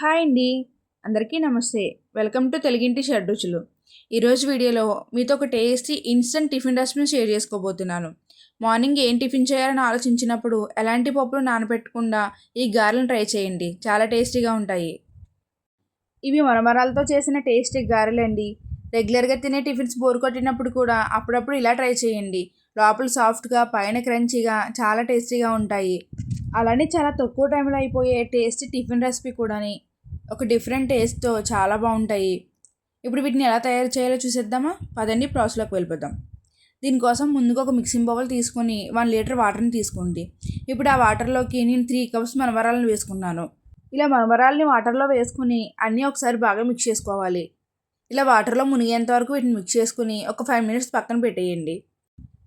Hi అండి. అందరికీ నమస్తే. వెల్కమ్ టు తెలుగింటి షడ్రుచులు ఈరోజు వీడియోలో మీతో ఒక టేస్టీ ఇన్స్టంట్ టిఫిన్ రెసిపీని షేర్ చేసుకోబోతున్నాను. మార్నింగ్ ఏం టిఫిన్ చేయాలని ఆలోచించినప్పుడు ఎలాంటి పప్పులు నానబెట్టకుండా ఈ గారెలను ట్రై చేయండి. చాలా టేస్టీగా ఉంటాయి. ఇవి మరమరాలతో చేసిన టేస్టీ గారెలండి రెగ్యులర్గా తినే టిఫిన్స్ బోర్ కొట్టినప్పుడు కూడా అప్పుడప్పుడు ఇలా ట్రై చేయండి. లోపల సాఫ్ట్గా పైన క్రంచీగా చాలా టేస్టీగా ఉంటాయి. అలానే చాలా తక్కువ టైంలో అయిపోయే టేస్టీ టిఫిన్ రెసిపీ కూడాని ఒక డిఫరెంట్ టేస్ట్తో చాలా బాగుంటాయి. ఇప్పుడు వీటిని ఎలా తయారు చేయాలో చూసేద్దామా? పదండి ప్రాసెస్లోకి వెళ్ళిపోదాం. దీనికోసం ముందుగా ఒక మిక్సింగ్ బౌల్ తీసుకొని వన్ లీటర్ వాటర్ని తీసుకోండి. ఇప్పుడు ఆ వాటర్లోకి నేను త్రీ కప్స్ మనవరాలను వేసుకున్నాను. ఇలా మనవరాలని వాటర్లో వేసుకుని అన్నీ ఒకసారి బాగా మిక్స్ చేసుకోవాలి. ఇలా వాటర్లో మునిగేంత వరకు వీటిని మిక్స్ చేసుకుని ఒక ఫైవ్ మినిట్స్ పక్కన పెట్టేయండి.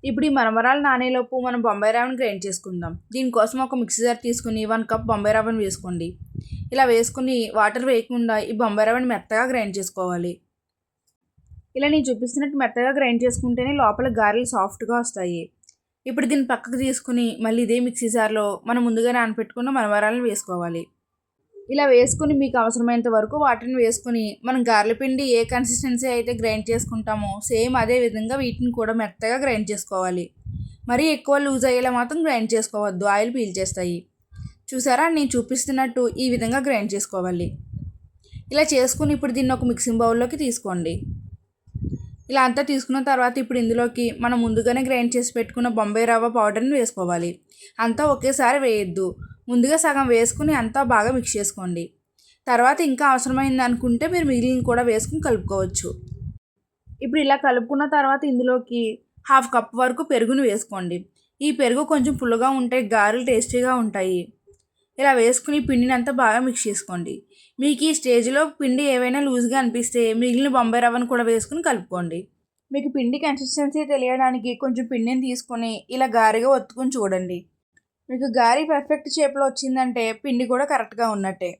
ఇప్పుడు ఈ మరమరాలు నానేలోపు మనం బొంబాయి రవ్వను గ్రైండ్ చేసుకుందాం. దీనికోసం ఒక మిక్సీ జార్ తీసుకుని వన్ కప్ బొంబాయి రవ్వను వేసుకోండి. ఇలా వేసుకుని వాటర్ వేయకుండా ఈ బొంబాయి రవ్వని మెత్తగా గ్రైండ్ చేసుకోవాలి. ఇలా నేను చూపిస్తున్నట్టు మెత్తగా గ్రైండ్ చేసుకుంటేనే లోపల గారెలు సాఫ్ట్గా వస్తాయి. ఇప్పుడు దీన్ని పక్కకు తీసుకుని మళ్ళీ ఇదే మిక్సీ జార్లో మనం ముందుగా నానపెట్టుకున్న మరమరాలను వేసుకోవాలి. ఇలా వేసుకుని మీకు అవసరమైనంత వరకు వాటిని వేసుకుని మనం గార్ల పిండి ఏ కన్సిస్టెన్సీ అయితే గ్రైండ్ చేసుకుంటామో సేమ్ అదే విధంగా వీటిని కూడా మెత్తగా గ్రైండ్ చేసుకోవాలి. మరీ ఎక్కువ లూజ్ అయ్యేలా మాత్రం గ్రైండ్ చేసుకోవద్దు. ఆయిల్ పీల్ చేస్తాయి. చూసారా? నేను చూపిస్తున్నట్టు ఈ విధంగా గ్రైండ్ చేసుకోవాలి. ఇలా చేసుకుని ఇప్పుడు దీన్ని ఒక మిక్సింగ్ బౌల్లోకి తీసుకోండి. ఇలా అంతా తీసుకున్న తర్వాత ఇప్పుడు ఇందులోకి మనం ముందుగానే గ్రైండ్ చేసి పెట్టుకున్న బొంబాయి రవ్వ పౌడర్ని వేసుకోవాలి. అంతా ఒకేసారి వేయద్దు. ముందుగా సగం వేసుకుని అంతా బాగా మిక్స్ చేసుకోండి. తర్వాత ఇంకా అవసరమైంది అనుకుంటే మీరు మిగిలిన కూడా వేసుకుని కలుపుకోవచ్చు. ఇప్పుడు ఇలా కలుపుకున్న తర్వాత ఇందులోకి హాఫ్ కప్ వరకు పెరుగును వేసుకోండి. ఈ పెరుగు కొంచెం పుల్లగా ఉంటే గారెలు టేస్టీగా ఉంటాయి. ఇలా వేసుకుని పిండిని అంతా బాగా మిక్స్ చేసుకోండి. మీకు ఈ స్టేజ్లో పిండి ఏవైనా లూజ్గా అనిపిస్తే మిగిలిన బొంబాయి రవ్వను కూడా వేసుకుని కలుపుకోండి. మీకు పిండి కన్సిస్టెన్సీ తెలియడానికి కొంచెం పిండిని తీసుకొని ఇలా గారెగా ఒత్తుకుని చూడండి. మీకు గారి పర్ఫెక్ట్ షేప్లో వచ్చిందంటే పిండి కూడా కరెక్ట్గా ఉన్నట్టే.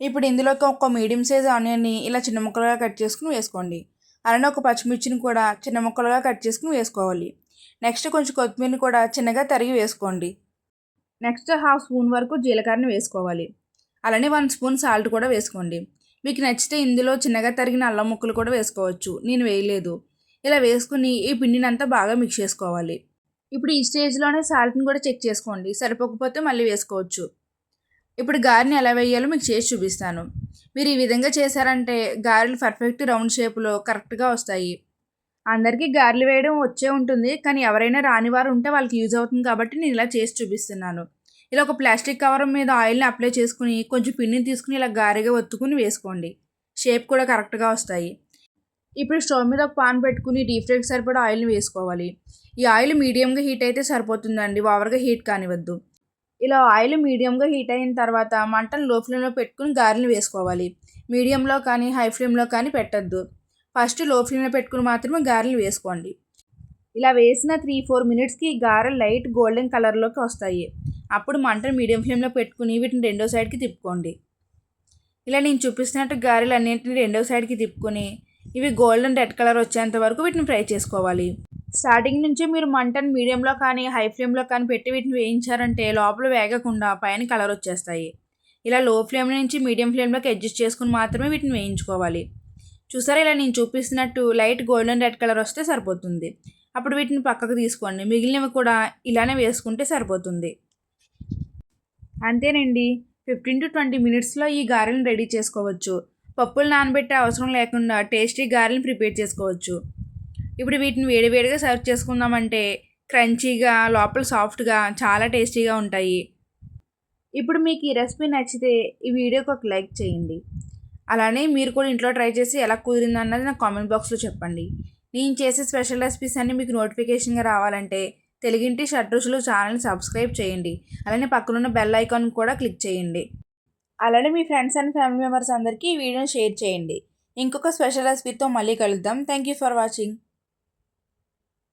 ఇప్పుడు ఇందులోకి ఒక మీడియం సైజ్ ఆనియన్ని ఇలా చిన్న ముక్కలుగా కట్ చేసుకుని వేసుకోండి. అలానే ఒక పచ్చిమిర్చిని కూడా చిన్న ముక్కలుగా కట్ చేసుకుని వేసుకోవాలి. నెక్స్ట్ కొంచెం కొత్తిమీరని కూడా చిన్నగా తరిగి వేసుకోండి. నెక్స్ట్ హాఫ్ స్పూన్ వరకు జీలకర్రని వేసుకోవాలి. అలానే వన్ స్పూన్ సాల్ట్ కూడా వేసుకోండి. మీకు నచ్చితే ఇందులో చిన్నగా తరిగిన అల్లం ముక్కలు కూడా వేసుకోవచ్చు. నేను వేయలేదు. ఇలా వేసుకుని ఈ పిండిని అంతా బాగా మిక్స్ చేసుకోవాలి. ఇప్పుడు ఈ స్టేజ్లోనే సాల్ట్ని కూడా చెక్ చేసుకోండి. సరిపోకపోతే మళ్ళీ వేసుకోవచ్చు. ఇప్పుడు గారెని ఎలా వేయాలో మీకు చేసి చూపిస్తాను. మీరు ఈ విధంగా చేశారంటే గారెలు పర్ఫెక్ట్ రౌండ్ షేప్లో కరెక్ట్గా వస్తాయి. అందరికీ గారెలు వేయడం వచ్చే ఉంటుంది కానీ ఎవరైనా రాని వారు ఉంటే వాళ్ళకి యూజ్ అవుతుంది కాబట్టి నేను ఇలా చేసి చూపిస్తున్నాను. ఇలా ఒక ప్లాస్టిక్ కవర్ మీద ఆయిల్ని అప్లై చేసుకుని కొంచెం పిండిని తీసుకుని ఇలా గారెగా ఒత్తుకుని వేసుకోండి. షేప్ కూడా కరెక్ట్గా వస్తాయి. ఇప్పుడు స్టవ్ మీద ఒక పాన్ పెట్టుకుని డీప్ ఫ్రైకి సరిపడా ఆయిల్ని వేసుకోవాలి. ఈ ఆయిల్ మీడియంగా హీట్ అయితే సరిపోతుందండి. ఓవర్గా హీట్ కానివద్దు ఇలా ఆయిల్ మీడియంగా హీట్ అయిన తర్వాత మంటను లో ఫ్లేమ్లో పెట్టుకుని గారెలు వేసుకోవాలి. మీడియంలో కానీ హై ఫ్లేమ్లో కానీ పెట్టద్దు. ఫస్ట్లో ఫ్లేమ్లో పెట్టుకుని మాత్రమే గారెలు వేసుకోండి. ఇలా వేసిన త్రీ ఫోర్ మినిట్స్కి గారెలు లైట్ గోల్డెన్ కలర్లోకి వస్తాయి. అప్పుడు మంటను మీడియం ఫ్లేమ్లో పెట్టుకుని వీటిని రెండో సైడ్కి తిప్పుకోండి. ఇలా నేను చూపిస్తున్నట్టు గారెలు అన్నింటిని రెండో సైడ్కి తిప్పుకొని ఇవి గోల్డెన్ రెడ్ కలర్ వచ్చేంత వరకు వీటిని ఫ్రై చేసుకోవాలి. స్టార్టింగ్ నుంచి మీరు మంటను మీడియంలో కానీ హై ఫ్లేమ్లో కానీ పెట్టి వీటిని వేయించారంటే లోపల వేగకుండా పైన కలర్ వచ్చేస్తాయి. ఇలా లో ఫ్లేమ్ నుంచి మీడియం ఫ్లేమ్లోకి అడ్జస్ట్ చేసుకుని మాత్రమే వీటిని వేయించుకోవాలి. చూసారా ఇలా నేను చూపిస్తున్నట్టు లైట్ గోల్డెన్ రెడ్ కలర్ వస్తే సరిపోతుంది. అప్పుడు వీటిని పక్కకు తీసుకోండి. మిగిలినవి కూడా ఇలానే వేసుకుంటే సరిపోతుంది. అంతేనండి. ఫిఫ్టీన్ టు ట్వంటీ మినిట్స్లో ఈ గారెలను రెడీ చేసుకోవచ్చు. పప్పులు నానబెట్టే అవసరం లేకుండా టేస్టీ గారెలను ప్రిపేర్ చేసుకోవచ్చు. ఇప్పుడు వీటిని వేడివేడిగా సర్వ్ చేసుకుందామంటే క్రంచీగా లోపల సాఫ్ట్గా చాలా టేస్టీగా ఉంటాయి. ఇప్పుడు మీకు ఈ రెసిపీ నచ్చితే ఈ వీడియోకి ఒక లైక్ చేయండి. అలానే మీరు కూడా ఇంట్లో ట్రై చేసి ఎలా కుదిరింది అన్నది నాకు కామెంట్ బాక్స్లో చెప్పండి. నేను చేసే స్పెషల్ రెసిపీస్ అన్నీ మీకు నోటిఫికేషన్గా రావాలంటే తెలుగింటి షర్ట్ ఛానల్ని సబ్స్క్రైబ్ చేయండి. అలానే పక్కనున్న బెల్ ఐకాన్ కూడా క్లిక్ చేయండి. అలానే మీ ఫ్రెండ్స్ అండ్ ఫ్యామిలీ మెంబర్స్ అందరికీ ఈ వీడియోని షేర్ చేయండి. ఇంకొక స్పెషల్ రెసిపీతో మళ్ళీ కలుద్దాం. Thank you for watching